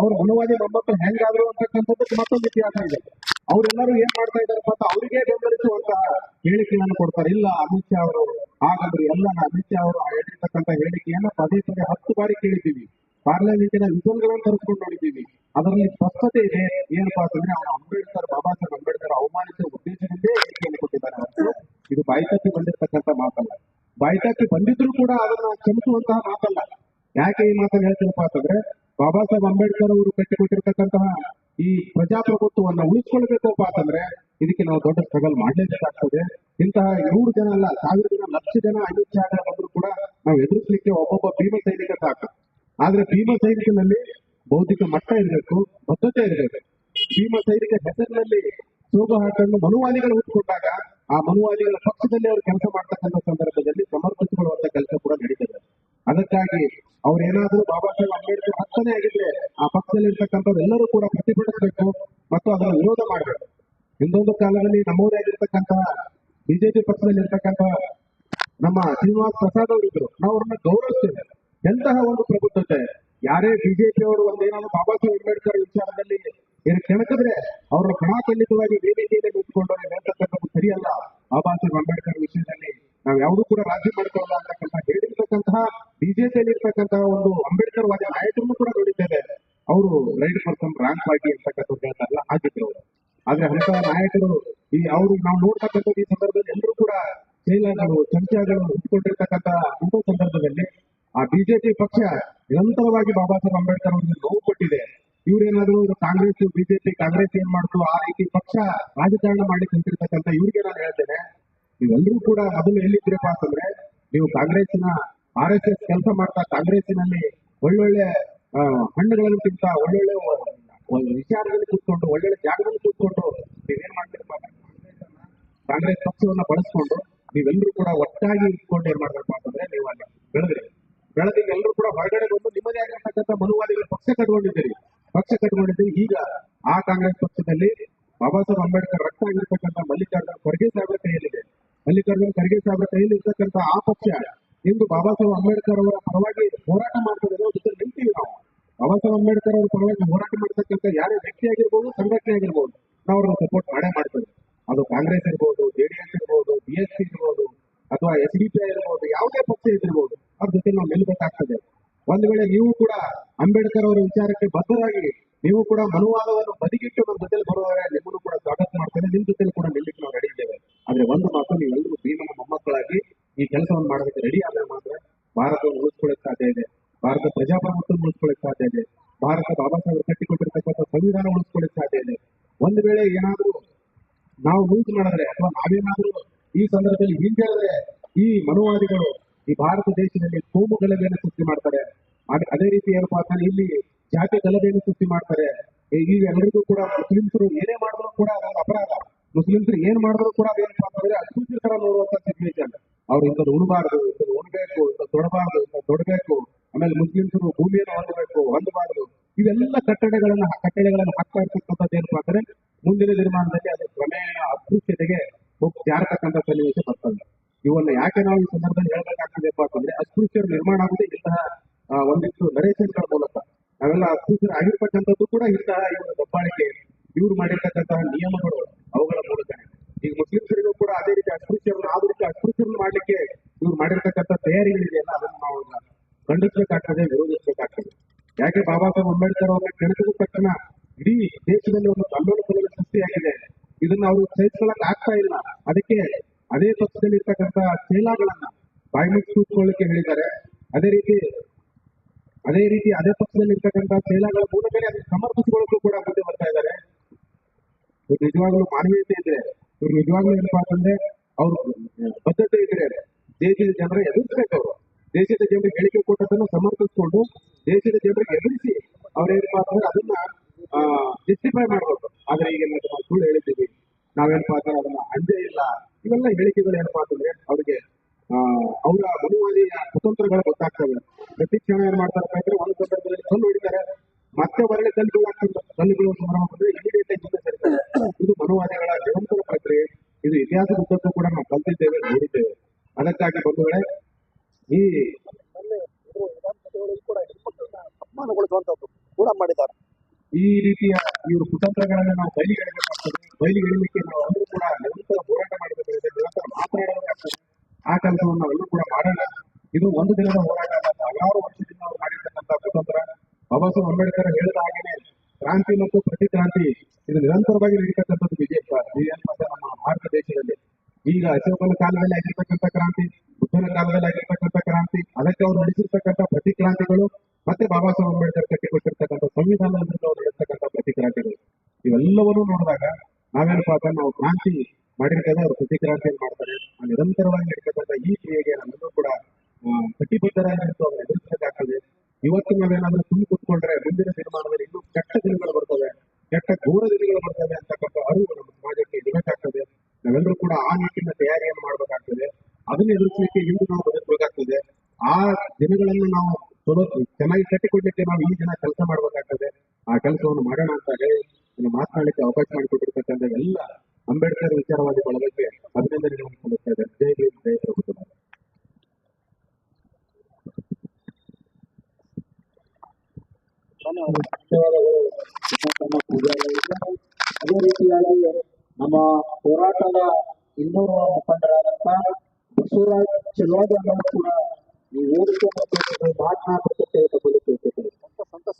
ಅವ್ರ ಅನುವಾದಿ ಒಂಬತ್ತು ಹೆಂಗಾದ್ರು ಅಂತಕ್ಕಂಥದ್ದು ಮತ್ತೊಂದು ಇತಿಹಾಸ ಇದೆ. ಅವರೆಲ್ಲರೂ ಏನ್ ಮಾಡ್ತಾ ಇದಾರಪ್ಪ ಅಂತ ಅವರಿಗೆ ಬೆಂಬಲಿಸುವಂತಹ ಹೇಳಿಕೆಯನ್ನು ಕೊಡ್ತಾರೆ. ಇಲ್ಲ, ಅಮಿತ್ ಶಾ ಅವರು ಹಾಗಾದ್ರೆ ಎಲ್ಲ ಅಮಿತ್ ಶಾ ಅವರು ಹೇಳಿರ್ತಕ್ಕಂಥ ಹೇಳಿಕೆಯನ್ನ ಪದೇ ಪದೇ ಹತ್ತು ಬಾರಿ ಕೇಳಿದ್ದೀವಿ. ಪಾರ್ಲಿಮೆಂಟಿನ ವಿಧಾನಗಳನ್ನು ತರಿಸ್ಕೊಂಡು ನೋಡಿದ್ದೀವಿ. ಅದರಲ್ಲಿ ಸ್ಪಷ್ಟತೆ ಇದೆ. ಏನಪ್ಪಾ ಅಂತಂದ್ರೆ ಅವನು ಅಂಬೇಡ್ಕರ್, ಬಾಬಾ ಸಾಹೇಬ್ ಅಂಬೇಡ್ಕರ್ ಅವಮಾನಿಸುವ ಉದ್ದೇಶದಿಂದೇ ಹೇಳಿಕೆಯನ್ನು ಕೊಟ್ಟಿದ್ದಾರೆ. ಇದು ಬಾಯ್ತಕ್ಕೆ ಬಂದಿರತಕ್ಕಂಥ ಮಾತಲ್ಲ. ಬಾಯ್ತಕ್ಕೆ ಬಂದಿದ್ರು ಕೂಡ ಅದನ್ನ ಕ್ಷಮಿಸುವಂತಹ ಮಾತಲ್ಲ. ಯಾಕೆ ಈ ಮಾತನ್ನು ಹೇಳ್ತೀನಪ್ಪ ಅಂತಂದ್ರೆ ಬಾಬಾ ಸಾಹೇಬ್ ಅಂಬೇಡ್ಕರ್ ಅವರು ಕಟ್ಟಿಕೊಟ್ಟಿರ್ತಕ್ಕಂತಹ ಈ ಪ್ರಜಾಪ್ರಭುತ್ವವನ್ನು ಉಳಿಸ್ಕೊಳ್ಬೇಕಪ್ಪ ಅಂತಂದ್ರೆ ಇದಕ್ಕೆ ನಾವು ದೊಡ್ಡ ಸ್ಟ್ರಗಲ್ ಮಾಡಲೇಬೇಕಾಗ್ತದೆ. ಇಂತಹ ನೂರು ಜನ ಅಲ್ಲ ಸಾವಿರ ಜನ ಲಕ್ಷ ಜನ ಶಾ ಬಂದ್ರು ಕೂಡ ನಾವು ಎದುರಿಸಲಿಕ್ಕೆ ಒಬ್ಬೊಬ್ಬ ಭೀಮ ಸೈನಿಕ ಸಾಕು. ಆದ್ರೆ ಭೀಮ ಸೈನಿಕನಲ್ಲಿ ಬೌದ್ಧಿಕ ಮಟ್ಟ ಇರಬೇಕು, ಬದ್ಧತೆ ಇರಬೇಕು. ಭೀಮ ಸೈನಿಕ ಹೆಸರಿನಲ್ಲಿ ಸೋಗು ಹಾಕೊಂಡು ಮನುವಾದಿಗಳು ಹುಟ್ಟುಕೊಂಡಾಗ ಆ ಮನುವಾದಿಗಳ ಪಕ್ಷದಲ್ಲಿ ಅವರು ಕೆಲಸ ಮಾಡ್ತಕ್ಕಂಥ ಸಂದರ್ಭದಲ್ಲಿ ಸಮರ್ಪಿಸಿಕೊಳ್ಳುವಂತ ಕೆಲಸ ಕೂಡ ನಡೀತದೆ. ಅದಕ್ಕಾಗಿ ಅವ್ರೇನಾದ್ರೂ ಬಾಬಾ ಸಾಹೇಬ್ ಅಂಬೇಡ್ಕರ್ ಹತ್ತನೇ ಆಗಿದ್ರೆ ಆ ಪಕ್ಷದಲ್ಲಿ ಎಲ್ಲರೂ ಕೂಡ ಪ್ರತಿಭಟಿಸಬೇಕು ಮತ್ತು ಅದನ್ನು ವಿರೋಧ ಮಾಡಬೇಕು. ಹಿಂದೊಂದು ಕಾಲದಲ್ಲಿ ನಮ್ಮವರೇ ಆಗಿರ್ತಕ್ಕಂತಹ ಬಿಜೆಪಿ ಪಕ್ಷದಲ್ಲಿ ಇರ್ತಕ್ಕಂತಹ ನಮ್ಮ ಶ್ರೀನಿವಾಸ್ ಪ್ರಸಾದ್ ಅವರು ಇದ್ರು. ನಾವು ಅವ್ರನ್ನ ಗೌರವಿಸ್ತೇವೆ. ಎಂತಹ ಒಂದು ಪ್ರಬುದ್ಧತೆ. ಯಾರೇ ಬಿಜೆಪಿ ಅವರು ಒಂದೇನಾದ್ರು ಬಾಬಾ ಸಾಹೇಬ್ ಅಂಬೇಡ್ಕರ್ ವಿಚಾರದಲ್ಲಿ ಏನು ಕೆಣಕಿದ್ರೆ ಅವ್ರನ್ನ ಕಣಾ ಖಂಡಿತವಾಗಿ ವೇದಿಕೆಯಲ್ಲಿ ನಿಂತ್ಕೊಂಡವ್ರೆ ಹೇಳ್ತಕ್ಕಂಥದ್ದು ಸರಿಯಲ್ಲ. ಬಾಬಾ ಸಾಹೇಬ್ ಅಂಬೇಡ್ಕರ್ ವಿಷಯದಲ್ಲಿ ನಾವು ಯಾವುದೂ ಕೂಡ ರಾಜಿ ಮಾಡ್ಕೊಳ್ಳಲ್ಲ ಅಂತಕ್ಕಂಥ ಹೇಳಿರ್ತಕ್ಕಂತಹ ಬಿಜೆಪಿಯಲ್ಲಿ ಇರ್ತಕ್ಕಂತಹ ಒಂದು ಅಂಬೇಡ್ಕರ್ ವಾದಿ ನಾಯಕರನ್ನು ಕೂಡ ನೋಡಿದ್ದೇವೆ ಅವರು ರೈಟ್ ಪರ್ಸನ್ ರಾಂಗ್ ಪಾರ್ಟಿ ಅಂತಕ್ಕಂಥದ್ದು ಹೇಳ್ತಾರಲ್ಲ ಆಗಿದ್ರು ಅವರು. ಆದ್ರೆ ಅಂತಹ ನಾಯಕರು ಈ ಅವರು ನಾವು ನೋಡ್ತಕ್ಕಂಥದ್ದು ಈ ಸಂದರ್ಭದಲ್ಲಿ ಎಲ್ಲರೂ ಕೂಡ ಚೈಲಾಗಳು ಚಮಚಗಳು ಇಟ್ಕೊಂಡಿರ್ತಕ್ಕಂಥ ಇಂಥ ಸಂದರ್ಭದಲ್ಲಿ ಆ ಬಿಜೆಪಿ ಪಕ್ಷ ನಿರಂತರವಾಗಿ ಬಾಬಾ ಸಾಹೇಬ್ ಅಂಬೇಡ್ಕರ್ ಅವರಿಗೆ ನೋವು ಕೊಟ್ಟಿದೆ. ಇವ್ರೇನಾದ್ರು ಕಾಂಗ್ರೆಸ್, ಬಿಜೆಪಿ, ಕಾಂಗ್ರೆಸ್ ಏನ್ ಮಾಡ್ತು ಆ ರೀತಿ ಪಕ್ಷ ರಾಜಕಾರಣ ಮಾಡಿ ನಿಂತಿರ್ತಕ್ಕಂಥ ಇವ್ರಿಗೆ ನಾನು ಹೇಳ್ತೇನೆ. ನೀವೆಲ್ಲರೂ ಕೂಡ ಮೊದಲು ಎಲ್ಲಿದ್ದೀರಪ್ಪ ಅಂತಂದ್ರೆ, ನೀವು ಕಾಂಗ್ರೆಸ್ಸಿನ ಆರ್ ಎಸ್ ಎಸ್ ಕೆಲಸ ಮಾಡ್ತಾ ಕಾಂಗ್ರೆಸ್ಸಿನಲ್ಲಿ ಒಳ್ಳೊಳ್ಳೆ ಹಣ್ಣುಗಳನ್ನು ತಿಂತಾ ಒಳ್ಳೊಳ್ಳೆ ಒಂದು ವಿಚಾರದಲ್ಲಿ ಕೂತ್ಕೊಂಡು, ಒಳ್ಳೊಳ್ಳೆ ಜಾಗದಲ್ಲಿ ಕೂತ್ಕೊಂಡು ನೀವೇನ್ ಮಾಡ್ತೀರಪ್ಪ? ಕಾಂಗ್ರೆಸ್ ಪಕ್ಷವನ್ನ ಬಳಸ್ಕೊಂಡು ನೀವೆಲ್ಲರೂ ಕೂಡ ಒಟ್ಟಾಗಿ ಇಟ್ಕೊಂಡು ಏನ್ ಮಾಡ್ಬೇಕಪ್ಪ ಅಂತಂದ್ರೆ ನೀವು ಅಲ್ಲಿ ಬೆಳೆದ್ರಿ. ಬೆಳೆದಿ ಎಲ್ಲರೂ ಕೂಡ ಹೊರಗಡೆ ಬಂದು ನಿಮ್ಮದೇ ಆಗಿರ್ತಕ್ಕಂಥ ಮನುವಾದಿಗಳ ಪಕ್ಷ ಕಟ್ಕೊಂಡಿದ್ದೀರಿ. ಪಕ್ಷ ಕಟ್ಕೊಂಡಿದ್ದೀರಿ. ಈಗ ಆ ಕಾಂಗ್ರೆಸ್ ಪಕ್ಷದಲ್ಲಿ ಬಾಬಾ ಸಾಹೇಬ್ ಅಂಬೇಡ್ಕರ್ ರಕ್ತ ಆಗಿರ್ತಕ್ಕಂಥ ಮಲ್ಲಿಕಾರ್ಜುನ ಖರ್ಗೆ ಸಾಹೇಬ್ರ ಕೈಯಲ್ಲಿದೆ. ಮಲ್ಲಿಕಾರ್ಜುನ ಖರ್ಗೆ ಸಾಹೇಬ್ರ ಕೈಯಲ್ಲಿ ಇರ್ತಕ್ಕಂಥ ಆ ಪಕ್ಷ ಇಂದು ಬಾಬಾ ಸಾಹೇಬ್ ಅಂಬೇಡ್ಕರ್ ಅವರ ಪರವಾಗಿ ಹೋರಾಟ ಮಾಡ್ತಾರೆ ನಿಂತೀವಿ ನಾವು. ಬಾಬಾ ಸಾಹೇಬ್ ಅಂಬೇಡ್ಕರ್ ಅವರ ಪರವಾಗಿ ಹೋರಾಟ ಮಾಡ್ತಕ್ಕಂಥ ಯಾರೇ ವ್ಯಕ್ತಿ ಆಗಿರ್ಬೋದು ಸಂಘಟನೆ ಆಗಿರ್ಬೋದು, ನಾವು ಅವ್ರನ್ನ ಸಪೋರ್ಟ್ ಮಾಡೇ ಮಾಡ್ತೇವೆ. ಅದು ಕಾಂಗ್ರೆಸ್ ಇರ್ಬೋದು ಜೆಡಿಎಸ್ ಇರ್ಬೋದು ಬಿಎಸ್ಪಿ ಇರ್ಬೋದು, ಅಥವಾ ಎಸ್ ಡಿ ಪಿ ಇರ್ಬೋದು ಯಾವುದೇ ಪಕ್ಷ ಇದಿರ್ಬೋದು ಅವ್ರ ಜೊತೆ ನಾವು ನಿಲ್ಬೇಕಾಗ್ತದೆ. ಒಂದ್ ವೇಳೆ ನೀವು ಕೂಡ ಅಂಬೇಡ್ಕರ್ ಅವರ ವಿಚಾರಕ್ಕೆ ಬದ್ಧರಾಗಿ, ನೀವು ಕೂಡ ಮನುವಾದವನ್ನು ಬದಿಗಿಟ್ಟು ನಮ್ಮ ಜೊತೆ ಬರುವಾಗ ನಿಮ್ಮನ್ನು ಕೂಡ ಸ್ವಾಗತ ಮಾಡ್ತೇನೆ ನಿಮ್ ಜೊತೆ ಕೂಡ ನಿಲ್ಲಿಕ್ಕೆ ನಾವು ರೆಡಿ ಆದ್ರೆ ಒಂದು ಮಾತು ನೀವೆಲ್ಲರೂ ಭೀಮನ ಮೊಮ್ಮಕ್ಕಳಾಗಿ ಈ ಕೆಲಸವನ್ನು ಮಾಡೋದಕ್ಕೆ ರೆಡಿ ಆದ್ರೆ ಮಾತ್ರ ಭಾರತವನ್ನು ಉಳಿಸ್ಕೊಳ್ಳಕ್ಕೆ ಸಾಧ್ಯ ಇದೆ. ಭಾರತ ಪ್ರಜಾಪ್ರಭುತ್ವ ಉಳಿಸ್ಕೊಳ್ಳಕ್ಕೆ ಸಾಧ್ಯ ಇದೆ. ಭಾರತ ಬಾಬಾ ಸಾಹೇಬ್ ಕಟ್ಟಿಕೊಟ್ಟಿರ್ತಕ್ಕಂಥ ಸಂವಿಧಾನ ಉಳಿಸ್ಕೊಳ್ಳಕ್ಕೆ ಸಾಧ್ಯ ಇದೆ. ಒಂದ್ ವೇಳೆ ಏನಾದ್ರೂ ನಾವು ಲೂಸ್ ಮಾಡಿದ್ರೆ ಅಥವಾ ನಾವೇನಾದ್ರೂ ಈ ಸಂದರ್ಭದಲ್ಲಿ ಹಿಂಜರಿದ್ರೆ ಈ ಮನುವಾದಿಗಳು ಈ ಭಾರತ ದೇಶದಲ್ಲಿ ಕೋಮು ಗಲಭೆಯನ್ನು ಸೃಷ್ಟಿ ಮಾಡ್ತಾರೆ. ಅದ್- ರೀತಿ ಏನಪ್ಪಾ ಅಂತಂದ್ರೆ ಇಲ್ಲಿ ಜಾತಿ ಗಲಭೆಯನ್ನು ಸೃಷ್ಟಿ ಮಾಡ್ತಾರೆ. ಈಗ ಎಲ್ಲರಿಗೂ ಕೂಡ ಮುಸ್ಲಿಮ್ಸರು ಏನೇ ಮಾಡಿದ್ರು ಕೂಡ ಅದೊಂದು ಅಪರಾಧ. ಮುಸ್ಲಿಮ್ಸರು ಏನ್ ಮಾಡಿದ್ರು ಕೂಡ ಅದೇನಪ್ಪಾ ಅಂತಂದ್ರೆ ಅಸ್ಪೃಶ್ಯರ ತರ ನೋಡುವಂತ ಸಿಚುವೇಶನ್ ಅವ್ರು ಇಂಥದ್ದು ಉಣಬಾರ್ದು ಇಂಥದ್ದು ಉಣಬೇಕು ಇಂಥದ್ದು ತೊಡಬಾರ್ದು ಇಂಥದ್ದು ತೊಡಬೇಕು, ಆಮೇಲೆ ಮುಸ್ಲಿಮ್ಸರು ಭೂಮಿಯನ್ನು ಹೊಂದಬೇಕು, ಹೊಂದಬಾರ್ದು. ಇವೆಲ್ಲ ಕಟ್ಟಡಗಳನ್ನ, ಕಟ್ಟಡಗಳನ್ನು ಹಾಕ್ತಾ ಇರ್ತಕ್ಕಂಥದ್ದು ಏನಪ್ಪಾ ಅಂದ್ರೆ ಮುಂದಿನ ನಿರ್ಮಾಣದಲ್ಲಿ ಅದು ಕ್ರಮೇಣ ಅಸ್ಪೃಶ್ಯತೆಗೆ ಹೋಗಿ ಜಾರತಕ್ಕಂಥ ಸನ್ನಿವೇಶ ಬರ್ತದೆ. ಇವನ್ನ ಯಾಕೆ ನಾವು ಈ ಸಂದರ್ಭದಲ್ಲಿ ಹೇಳ್ಬೇಕಾಗ್ತದೆಪ್ಪ ಅಂತಂದ್ರೆ ಅಸ್ಪೃಶ್ಯರು ನಿರ್ಮಾಣ ಆಗುದೇ ಇಂತಹ ಒಂದಿಷ್ಟು ನರೇಶನ್ಗಳ ಮೂಲಕ. ನಾವೆಲ್ಲ ಅಸ್ಪೃಶ್ಯರು ಆಗಿರ್ತಕ್ಕಂಥದ್ದು ಕೂಡ ಇಂತಹ ಇವರ ದಬ್ಬಾಳಿಕೆ. ಇವ್ರು ಮಾಡಿರ್ತಕ್ಕಂತಹ ನಿಯಮಗಳು ಅವುಗಳ ಮೂಲಕನೇ ಈಗ ಮುಸ್ಲಿಮ್ಸರಿಗೂ ಕೂಡ ಅದೇ ರೀತಿ ಅಸ್ಪೃಶ್ಯರನ್ನು ಅಸ್ಪೃಶ್ಯರನ್ನು ಮಾಡ್ಲಿಕ್ಕೆ ಇವ್ರು ಮಾಡಿರ್ತಕ್ಕಂಥ ತಯಾರಿಗಳಿದೆಯಲ್ಲ, ಅದನ್ನು ನಾವು ಖಂಡಿಸಬೇಕಾಗ್ತದೆ ವಿರೋಧಿಸಬೇಕಾಗ್ತದೆ. ಯಾಕೆ ಬಾಬಾ ಸಾಹೇಬ್ ಅಂಬೇಡ್ಕರ್ ಅವರನ್ನ ಕೆಣಕಿದ ತಕ್ಷಣ ಇಡೀ ದೇಶದಲ್ಲಿ ಒಂದು ಕಲ್ಲೋಲ ಸೃಷ್ಟಿಯಾಗಿದೆ. ಇದನ್ನ ಅವರು ಸಹಿಸ್ಕೊಳ್ಳಕ್ ಆಗ್ತಾ ಇಲ್ಲ. ಅದಕ್ಕೆ ಅದೇ ಪಕ್ಷದಲ್ಲಿ ಇರ್ತಕ್ಕಂಥ ಚೀಲಾಗಳನ್ನ ಬಾಯಿ ಮುಚ್ಚಿ ಕೂತ್ಕೊಳ್ಳಿಕ್ಕೆ ಹೇಳಿದ್ದಾರೆ. ಅದೇ ರೀತಿ ಅದೇ ರೀತಿ ಅದೇ ಪಕ್ಷದಲ್ಲಿ ಇರ್ತಕ್ಕಂಥ ಚೇಲಾಗಳ ಮೂಲಕ ಅದನ್ನು ಸಮರ್ಥಿಸಿಕೊಳ್ಳಕ್ಕೂ ಕೂಡ ಮುಂದೆ ಬರ್ತಾ ಇದ್ದಾರೆ. ನಿಜವಾಗ್ಲೂ ಮಾನವೀಯತೆ ಇದ್ರೆ ಇವ್ರು ನಿಜವಾಗ್ಲೂ ಏನಪ್ಪಾ ಅಂತಂದ್ರೆ ಅವ್ರು ಬದ್ಧತೆ ಇದ್ರೆ ದೇಶದ ಜನರ ಎದುರಿಸ್ಬೇಕು ಅವರು. ದೇಶದ ಜನರಿಗೆ ಹೇಳಿಕೆ ಕೊಟ್ಟದನ್ನು ಸಮರ್ಥಿಸ್ಕೊಂಡು ದೇಶದ ಜನರಿಗೆ ಎದುರಿಸಿ ಅವ್ರೇನಪ್ಪಾ ಅಂದ್ರೆ ಅದನ್ನ ಜಸ್ಟಿಫೈ ಮಾಡ್ಬೇಕು. ಆದ್ರೆ ಈಗ ನಾವು ಸುಳ್ಳು ಹೇಳಿದ್ದೀವಿ. ನಾವೇನಪ್ಪಾ ಅಂದ್ರೆ ಅದನ್ನ ಅಂಜೇ ಇಲ್ಲ. ಇವೆಲ್ಲ ಹೇಳಿಕೆಗಳು ಏನಪ್ಪಾ ಅಂತಂದ್ರೆ ಅವ್ರಿಗೆ ಅವರ ಮನುವಾದಿಯ ಕುತಂತ್ರಗಳು ಗೊತ್ತಾಗ್ತವೆ. ಪ್ರತಿ ಕ್ಷಣ ಏನ್ ಮಾಡ್ತಾರಪ್ಪ ಅಂದ್ರೆ ಒಂದು ಸಂದರ್ಭದಲ್ಲಿ ಕಲ್ಲು ಹೊಡಿತಾರೆ. ಮತ್ತೆ ಹೊರಳೆ ಕಲ್ಲುಗಳು ಆಗ್ತದೆ ಕಲ್ಲುಗಳು ಇಮಿಡಿಯೇಟ್ ಆಗಿ ಇದು ಮನುವಾದಿಗಳ ಪ್ರಕ್ರಿಯೆ ಇದು ಇತಿಹಾಸದ ಉದ್ದಕ್ಕೂ ಕೂಡ ನಾವು ಕಲ್ತಿದ್ದೇವೆ, ನೋಡಿದ್ದೇವೆ. ಅದಕ್ಕಾಗಿ ಬಂಧುಗಳೇ, ಈ ಕೂಡ ಮಾಡಿದ್ದಾರೆ ಈ ರೀತಿಯ ಇವರು ಕುತಂತ್ರಗಳನ್ನ ನಾವು ಬಯಲಿಗೆಳಬೇಕಾಗ್ತದೆ ಬಯಲಿಗೆಳಲಿಕ್ಕೆ ನಾವು ಅಂದ್ರೂ ಕೂಡ ನಿರಂತರ ಹೋರಾಟ ಮಾಡಬೇಕಾಗಿದೆ ನಿರಂತರ ಮಾತನಾಡಬೇಕಾಗ್ತದೆ. ಆ ಕೆಲಸವನ್ನು ನಾವೆಲ್ಲರೂ ಕೂಡ ಮಾಡೋಣ ಇದು ಒಂದು ದಿನದ ಹೋರಾಟ ಅಲ್ಲ. ಹಲವಾರು ವರ್ಷದಿಂದ ಅವರು ಮಾಡಿರ್ತಕ್ಕಂಥ ಕುತಂತ್ರ. ಬಾಬಾ ಸಾಹೇಬ್ ಅಂಬೇಡ್ಕರ್ ಹೇಳಿದ ಹಾಗೆಯೇ ಕ್ರಾಂತಿ ಮತ್ತು ಪ್ರತಿಕ್ರಾಂತಿ, ಇದು ನಿರಂತರವಾಗಿ ನಡೀತಕ್ಕಂಥದ್ದು ಬಿಜೆಪಿ. ನಮ್ಮ ಭಾರತ ದೇಶದಲ್ಲಿ. ಈಗ ಅಶೋಕನ ಕಾಲದಲ್ಲಿ ಆಗಿರ್ತಕ್ಕಂಥ ಕ್ರಾಂತಿ ಬುದ್ಧನ ಕಾಲದಲ್ಲಿ ಆಗಿರ್ತಕ್ಕಂಥ ಕ್ರಾಂತಿ ಅದಕ್ಕೆ ಅವರು ನಡೆಸಿರ್ತಕ್ಕಂಥ ಪ್ರತಿಕ್ರಾಂತಿಗಳು ಮತ್ತೆ ಬಾಬಾ ಸಾಹೇಬ್ ಅಂಬೇಡ್ಕರ್ ಕಟ್ಟಿಕೊಟ್ಟಿರ್ತಕ್ಕಂಥ ಸಂವಿಧಾನದಿಂದ ಅವರು ನಡೆಸ್ತಕ್ಕಂಥ ಪ್ರತಿಕ್ರಾಂತಿಗಳು. ಇವೆಲ್ಲವನ್ನೂ ನೋಡಿದಾಗ ನಾವೇನಪ್ಪ ಅಂತ ನಾವು ಕ್ರಾಂತಿ ಮಾಡಿರ್ತದೆ ಅವರು ಪ್ರತಿಕ್ರಾಂತಿಯನ್ನು ಮಾಡ್ತಾರೆ. ಆ ನಿರಂತರವಾಗಿ ನಡೀತಕ್ಕಂಥ ಈ ಕ್ರಿಯೆಗೆ ನಮ್ಮೆಲ್ಲರೂ ಕೂಡ ಆ, ಅವರು ಎದುರಿಸಬೇಕಾಗ್ತದೆ ಇವತ್ತು ನಾವೇನಾದ್ರೂ ಸುಮ್ಮನೆ ಕೂತ್ಕೊಂಡ್ರೆ ಮುಂದಿನ ದಿನಮಾನದಲ್ಲಿ ತಯಾರಿಯನ್ನು ಮಾಡಬೇಕಾಗ್ತದೆ? ಅದನ್ನ ಎದುರಿಸಲಿಕ್ಕೆ ಇಂದು ನಾವು ಬದುಕಬೇಕಾಗ್ತದೆ. ಆ ದಿನಗಳನ್ನು ನಾವು ಚಲೋ ಚೆನ್ನಾಗಿ ಕಟ್ಟಿಕೊಡ್ಲಿಕ್ಕೆ ನಾವು ಈ ದಿನ ಕೆಲಸ ಮಾಡಬೇಕಾಗ್ತದೆ. ಆ ಕೆಲಸವನ್ನು ಮಾಡೋಣ ಅಂತ ಹೇಳಿ ಮಾತನಾಡಲಿಕ್ಕೆ ಅವಕಾಶ ಮಾಡಿಕೊಟ್ಟಿರ್ತಕ್ಕಂಥ ಎಲ್ಲ ಅಂಬೇಡ್ಕರ್ ವಿಚಾರವಾಗಿ ಬಳಗಕ್ಕೆ ಅಭಿನಂದನೆಗಳನ್ನು ಸಲ್ಲಿಸ್ತಾ ಇದ್ದಾರೆ ಜೈ ಜೈ. ಅದೇ ರೀತಿಯಾಗಿ ನಮ್ಮ ಹೋರಾಟದ ಇನ್ನೂರು ಮುಖಂಡರಾದಂತ ಬಸವರಾಜ್ ಚೆಲುವಾದಿ ಅವರು ಕೂಡ ಈ ವೇದಿಕೆ ಮತ್ತು ಮಾತನಾಡಬೇಕು ತಗೊಳ್ಳಿಕ್ಕೆ ಸಂತಸ